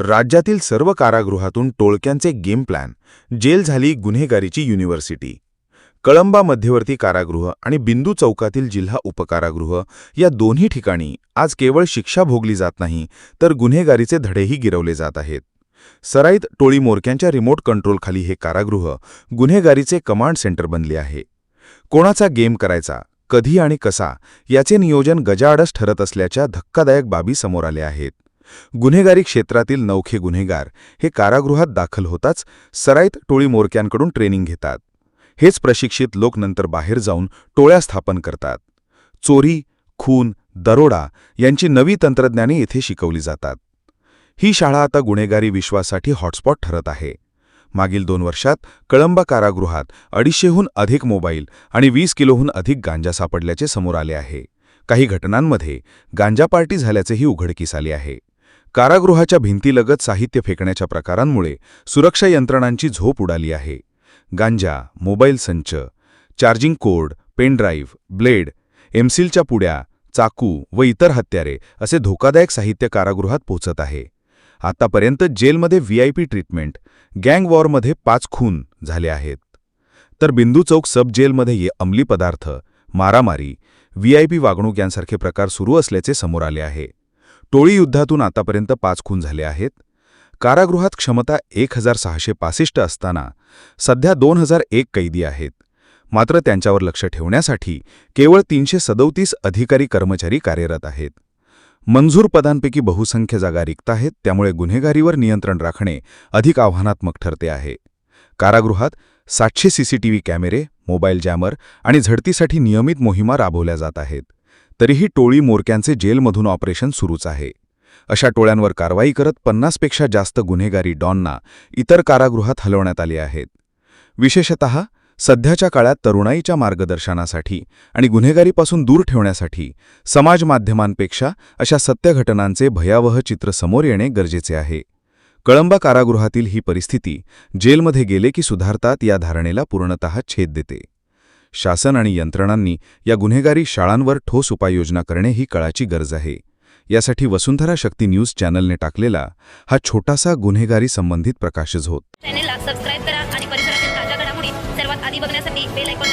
राज्यातील सर्व कारागृहातून टोळक्यांचे गेम प्लॅन जेल झाली गुन्हेगारीची युनिव्हर्सिटी. कळंबा मध्यवर्ती कारागृह आणि बिंदू चौकातील जिल्हा उपकारागृह या दोन्ही ठिकाणी आज केवळ शिक्षा भोगली जात नाही तर गुन्हेगारीचे धडेही गिरवले जात आहेत. सराईत टोळी मोरक्यांच्या रिमोट कंट्रोलखाली हे कारागृह गुन्हेगारीचे कमांड सेंटर बनले आहे. कोणाचा गेम करायचा कधी आणि कसा याचे नियोजन गजाडस ठरत असल्याच्या धक्कादायक बाबी समोर आल्या आहेत. गुन्हेगारी क्षेत्रातील नौखे गुन्हेगार हे कारागृहात दाखल होताच सराईत टोळी मोरक्यांकडून ट्रेनिंग घेतात. हेच प्रशिक्षित लोक नंतर बाहेर जाऊन टोळ्या स्थापन करतात. चोरी खून दरोडा यांची नवी तंत्रज्ञाने येथे शिकवली जातात. ही शाळा आता गुन्हेगारी विश्वासाठी हॉटस्पॉट ठरत आहे. मागील दोन वर्षात कळंबा कारागृहात अडीचशेहून अधिक मोबाईल आणि वीस किलोहून अधिक गांजा सापडल्याचे समोर आले आहे. काही घटनांमध्ये गांजा पार्टी झाल्याचेही उघडकीस आले आहे. कारागृहाच्या भिंतीलगत साहित्य फेकण्याच्या प्रकारांमुळे सुरक्षा यंत्रणांची झोप उडाली आहे. गांजा मोबाईल संच चार्जिंग कोड पेनड्राईव्ह ब्लेड एमसीलच्या पुड्या चाकू व इतर हत्यारे असे धोकादायक साहित्य कारागृहात पोचत आहे. आतापर्यंत जेलमध्ये व्हीआयपी ट्रीटमेंट गँग वॉरमध्ये पाच खून झाले आहेत. तर बिंदू चौक सब जेलमध्ये ये अंमली पदार्थ मारामारी व्हीआयपी वागणूक यांसारखे प्रकार सुरू असल्याचे समोर आले आहे. टोळी युद्धातून आतापर्यंत पाच खून झाले आहेत. कारागृहात क्षमता एक हजार सहाशे पासष्ट असताना सध्या दोन हजार एक कैदी आहेत. मात्र त्यांच्यावर लक्ष ठेवण्यासाठी केवळ तीनशे सदोतीस अधिकारी कर्मचारी कार्यरत आहेत. मंजूर पदांपैकी बहुसंख्य जागा रिक्त आहेत त्यामुळे गुन्हेगारीवर नियंत्रण राखणे अधिक आव्हानात्मक ठरते आहे. कारागृहात सातशे सीसीटीव्ही कॅमेरे मोबाईल जॅमर आणि झडतीसाठी नियमित मोहिमा राबवल्या जात आहेत. तरीही टोळी मोरक्यांचे जेलमधून ऑपरेशन सुरूच आहे. अशा टोळ्यांवर कारवाई करत पन्नासपेक्षा जास्त गुन्हेगारी डॉनना इतर कारागृहात हलवण्यात आले आहेत. विशेषतः सध्याच्या काळात तरुणाईच्या मार्गदर्शनासाठी आणि गुन्हेगारीपासून दूर ठेवण्यासाठी समाज माध्यमांपेक्षा अशा सत्य घटनांचे भयावह चित्र समोर येणे गरजेचे आहे. कळंबा कारागृहातील ही परिस्थिती जेलमध्ये गेले की सुधारतात या धारणेला पूर्णतः छेद देते. शासन आणि यंत्रणांनी या गुन्हेगारी शाळांवर ठोस उपाययोजना करणे ही कळाची गरज आहे. यासाठी वसुंधरा शक्ती न्यूज चॅनलने टाकलेला हा छोटासा गुन्हेगारी संबंधित प्रकाशच होत. सबस्क्राईब करा आणि परिसरातील ताज्या घडामोडी सर्वात आधी बघण्यासाठी बेल आयकॉन